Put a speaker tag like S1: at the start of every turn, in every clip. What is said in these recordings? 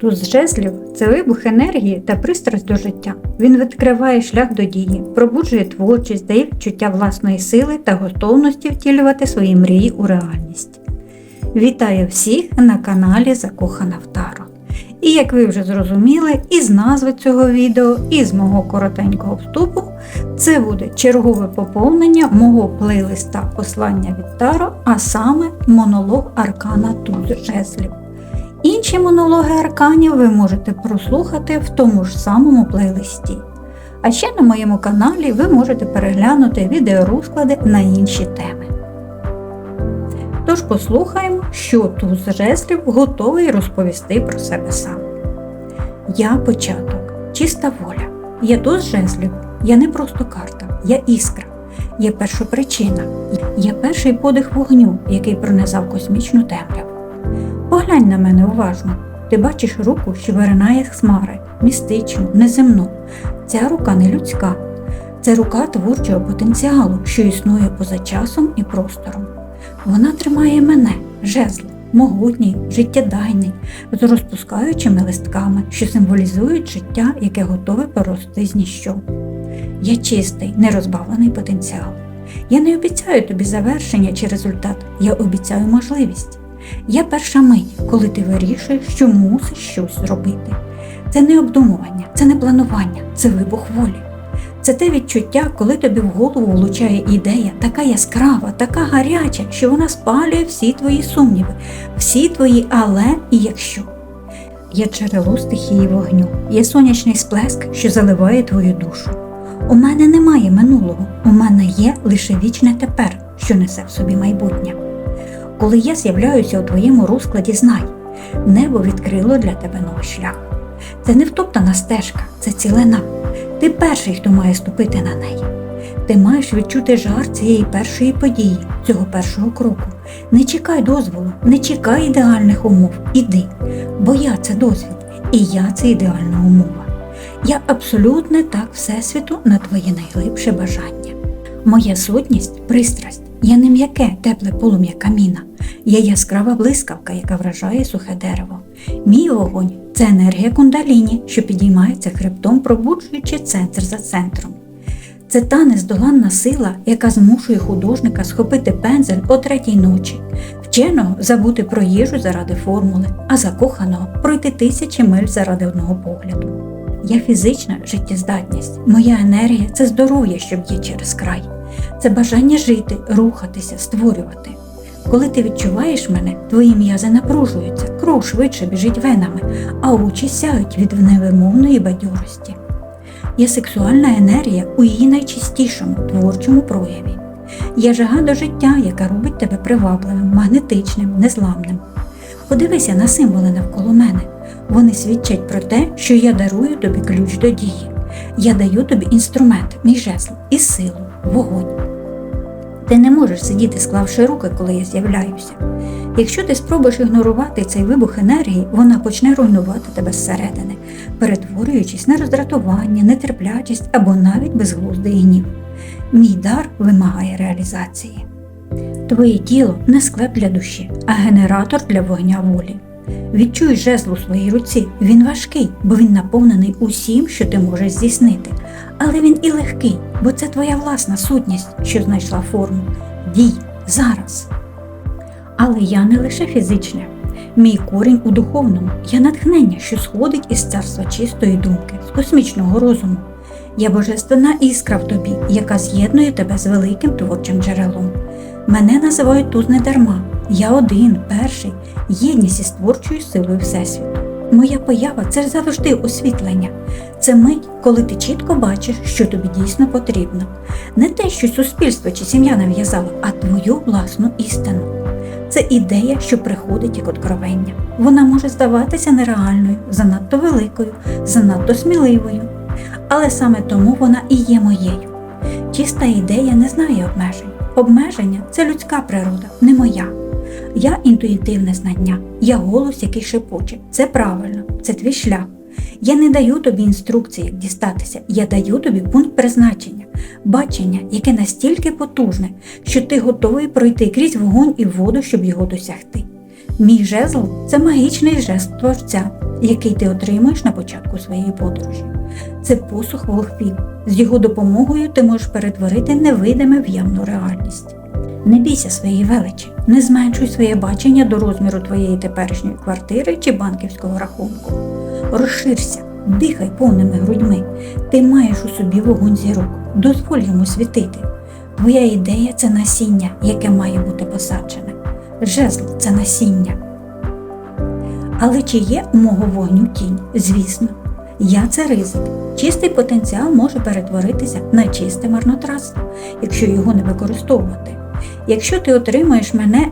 S1: Туз жезлів це вибух енергії та пристрасть до життя. Він відкриває шлях до дії, пробуджує творчість, дає відчуття власної сили та готовності втілювати свої мрії у реальність. Вітаю всіх на каналі Закохана в Таро. І як ви вже зрозуміли, із назви цього відео, і з мого коротенького вступу, це буде чергове поповнення мого плейлиста послання від Таро, а саме монолог Аркана Туз Жезлів. Інші монологи арканів ви можете прослухати в тому ж самому плейлисті. А ще на моєму каналі ви можете переглянути відеорозклади на інші теми. Тож послухаємо, що туз жезлів готовий розповісти про себе сам. Я початок, чиста воля. Я туз жезлів, я не просто карта, я іскра, я першопричина, я перший подих вогню, який пронизав космічну темряву. Поглянь на мене уважно. Ти бачиш руку, що виринає хмари, містичну, неземну. Ця рука не людська. Це рука творчого потенціалу, що існує поза часом і простором. Вона тримає мене, жезл, могутній, життєдайний, з розпускаючими листками, що символізують життя, яке готове порости з ніщо. Я чистий, нерозбавлений потенціал. Я не обіцяю тобі завершення чи результат, я обіцяю можливість. Я перша мить, коли ти вирішуєш, що мусиш щось зробити. Це не обдумування, це не планування, це вибух волі. Це те відчуття, коли тобі в голову влучає ідея, така яскрава, така гаряча, що вона спалює всі твої сумніви, всі твої але і якщо. Я джерело стихії вогню, є сонячний сплеск, що заливає твою душу. У мене немає минулого, у мене є лише вічне тепер, що несе в собі майбутнє. Коли я з'являюся у твоєму розкладі, знай, небо відкрило для тебе новий шлях. Це не втоптана стежка, це цілина. Ти перший, хто має ступити на неї. Ти маєш відчути жар цієї першої події, цього першого кроку. Не чекай дозволу, не чекай ідеальних умов. Іди, бо я це досвід, і я це ідеальна умова. Я абсолютне так Всесвіту на твоє найглибше бажання. Моя сутність пристрасть. Я не м'яке, тепле полум'я каміна. Я яскрава блискавка, яка вражає сухе дерево. Мій вогонь це енергія кундаліні, що підіймається хребтом, пробуджуючи центр за центром. Це та нездоланна сила, яка змушує художника схопити пензель о третій ночі, вченого забути про їжу заради формули, а закоханого пройти тисячі миль заради одного погляду. Я фізична життєздатність, моя енергія це здоров'я, що б'є через край, це бажання жити, рухатися, створювати. Коли ти відчуваєш мене, твої м'язи напружуються, кров швидше біжить венами, а очі сяють від невимовної бадьорості. Я сексуальна енергія у її найчистішому творчому прояві. Я жага до життя, яка робить тебе привабливим, магнетичним, незламним. Подивися на символи навколо мене. Вони свідчать про те, що я дарую тобі ключ до дії. Я даю тобі інструмент, мій жезл і силу, вогонь. Ти не можеш сидіти, склавши руки, коли я з'являюся. Якщо ти спробуєш ігнорувати цей вибух енергії, вона почне руйнувати тебе зсередини, перетворюючись на роздратування, нетерплячість або навіть безглуздий гнів. Мій дар вимагає реалізації. Твоє тіло не склеп для душі, а генератор для вогня волі. Відчуй жезл у своїй руці, він важкий, бо він наповнений усім, що ти можеш здійснити. Але він і легкий, бо це твоя власна сутність, що знайшла форму. Дій зараз. Але я не лише фізичне. Мій корінь у духовному, я натхнення, що сходить із царства чистої думки, з космічного розуму. Я божественна іскра в тобі, яка з'єднує тебе з великим творчим джерелом. Мене називають тут не дарма. Я один, перший, єдність із творчою силою Всесвіту. Моя поява це завжди освітлення. Це мить, коли ти чітко бачиш, що тобі дійсно потрібно. Не те, що суспільство чи сім'я нав'язало, а твою власну істину. Це ідея, що приходить як откровення. Вона може здаватися нереальною, занадто великою, занадто сміливою. Але саме тому вона і є моєю. Чиста ідея не знає обмежень. Обмеження це людська природа, не моя. Я інтуїтивне знання, я голос, який шепоче. Це правильно, це твій шлях. Я не даю тобі інструкції, як дістатися, я даю тобі пункт призначення, бачення, яке настільки потужне, що ти готовий пройти крізь вогонь і воду, щоб його досягти. Мій жезл це магічний жест творця, який ти отримаєш на початку своєї подорожі. Це посух волхвів. З його допомогою ти можеш перетворити невидиме в явну реальність. Не бійся своєї величі, не зменшуй своє бачення до розміру твоєї теперішньої квартири чи банківського рахунку. Розширся, дихай повними грудьми. Ти маєш у собі вогонь зірок, дозволь йому світити. Твоя ідея це насіння, яке має бути посаджене. Жезл це насіння. Але чи є у мого вогню тінь? Звісно. Я це ризик. Чистий потенціал може перетворитися на чисте марнотратство, якщо його не використовувати. Якщо ти отримаєш мене,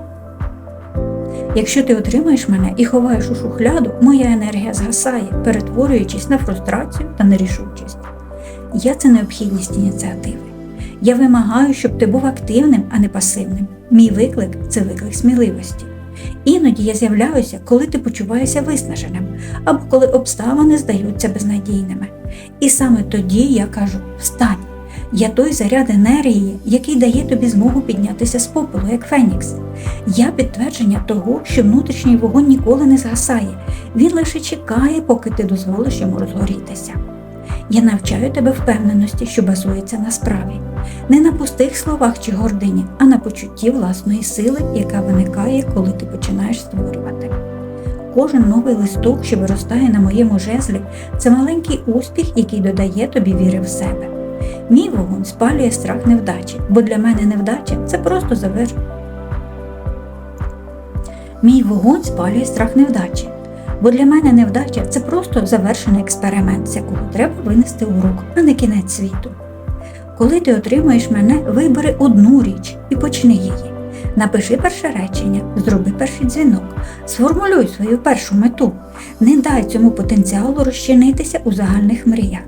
S1: якщо ти отримаєш мене і ховаєш у шухляду, моя енергія згасає, перетворюючись на фрустрацію та нерішучість. Я це необхідність ініціативи. Я вимагаю, щоб ти був активним, а не пасивним. Мій виклик це виклик сміливості. Іноді я з'являюся, коли ти почуваєшся виснаженим, або коли обставини здаються безнадійними. І саме тоді я кажу: встань! Я той заряд енергії, який дає тобі змогу піднятися з попелу, як Фенікс. Я підтвердження того, що внутрішній вогонь ніколи не згасає, він лише чекає, поки ти дозволиш йому розгорітися. Я навчаю тебе впевненості, що базується на справі, не на пустих словах чи гордині, а на почутті власної сили, яка виникає, коли ти починаєш створювати. Кожен новий листок, що виростає на моєму жезлі, це маленький успіх, який додає тобі віри в себе. Мій вогонь спалює страх невдачі, бо для мене невдача це просто завер. Мій вогонь спалює страх невдачі, бо для мене невдача це просто завершений експеримент, з якого треба винести урок, а не кінець світу. Коли ти отримаєш мене, вибери одну річ і почни її. Напиши перше речення, зроби перший дзвінок, сформулюй свою першу мету, не дай цьому потенціалу розчинитися у загальних мріях.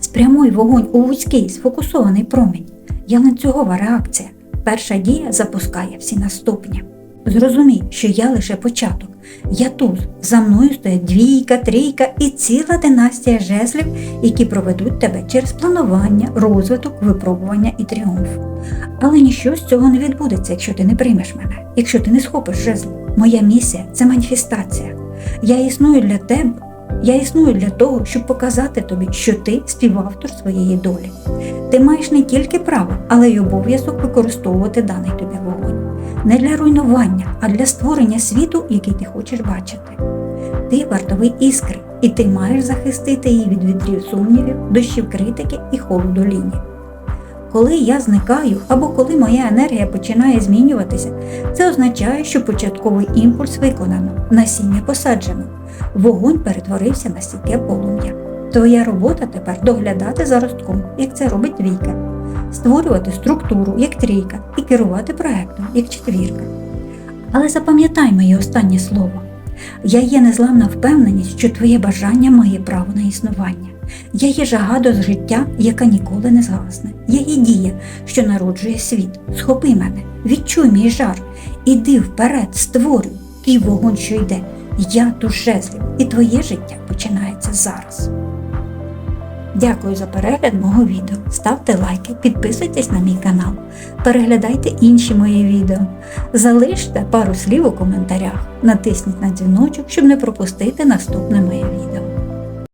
S1: Спрямуй вогонь у вузький сфокусований промінь. Я ланцюгова реакція. Перша дія запускає всі наступні. Зрозумій, що я лише початок. Я туз, за мною стоять двійка, трійка і ціла династія жезлів, які проведуть тебе через планування, розвиток, випробування і тріумф. Але ніщо з цього не відбудеться, якщо ти не приймеш мене, якщо ти не схопиш жезл. Моя місія це маніфестація. Я існую для тебе. Я існую для того, щоб показати тобі, що ти співавтор своєї долі. Ти маєш не тільки право, але й обов'язок використовувати даний тобі вогонь. Не для руйнування, а для створення світу, який ти хочеш бачити. Ти вартовий іскри, і ти маєш захистити її від вітрів сумнівів, дощів критики і холоду лінії. Коли я зникаю або коли моя енергія починає змінюватися, це означає, що початковий імпульс виконано, насіння посаджено, вогонь перетворився на стійке полум'я. Твоя робота тепер доглядати за ростком, як це робить двійка, створювати структуру, як трійка, і керувати проектом, як четвірка. Але запам'ятай моє останнє слово. Я є незламна впевненість, що твоє бажання має право на існування. Я є жага до життя, яка ніколи не згасне. Я є дія, що народжує світ. Схопи мене, відчуй мій жар, іди вперед, створюй твій вогонь, що йде. Я тут жезлів, і твоє життя починається зараз. Дякую за перегляд мого відео. Ставте лайки, підписуйтесь на мій канал, переглядайте інші мої відео, залиште пару слів у коментарях, натисніть на дзвіночок, щоб не пропустити наступне моє відео.